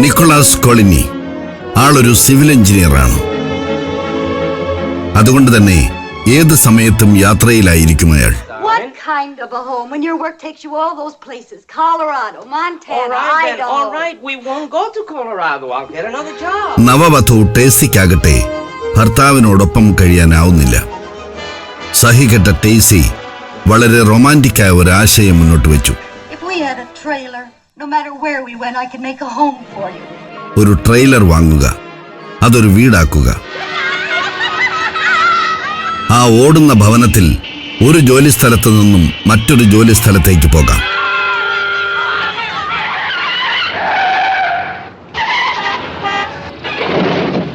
Nicholas കൊളിനി ആളൊരു civil എഞ്ചിനീയറാണ് അതുകൊണ്ട് തന്നെ ഏത് സമയത്തും യാത്രയിലായിരിക്കും അയാൾ kind of a home when your work takes you all those places? Colorado, All Montana, right, then. Idaho. All right. We won't go to Colorado. I'll get another job. നവവധു ടേസിക്കാകട്ടെ ഭർത്താവിനോടൊപ്പം കഴിയാനാവുന്നില്ല സഹികെട്ട ടേസി വളരെ റൊമാന്റിക്കായ ഒരു ആശയം മുന്നോട്ട് വെച്ചു If we had a trailer, no matter where we went, I could make a home for you. ഒരു trailer വാങ്ങുക അതൊരു വീടാക്കുക ആ ഓടുന്ന ഭവനത്തിൽ ഒരു ജോലി സ്ഥലത്ത് നിന്നും മറ്റൊരു ജോലി സ്ഥലത്തേക്ക് പോകാം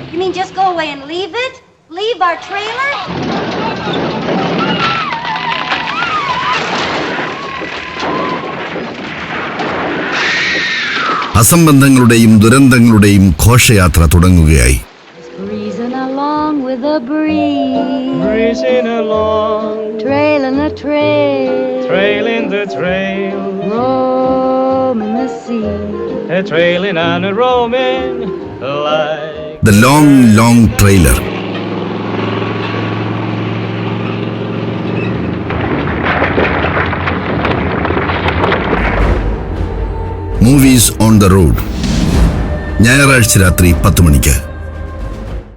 You mean just go away and leave it? Leave our trailer? അസംബന്ധങ്ങളുടെയും ദുരന്തങ്ങളുടെയും ഘോഷയാത്ര തുടങ്ങുകയായി with the breeze, Breezing along, trailing the trail, trailing the trail, roaming the sea. a trailing and a roaming like The long, long trailer movies on the road ഞായറാഴ്ച രാത്രി പത്ത് മണിക്ക്.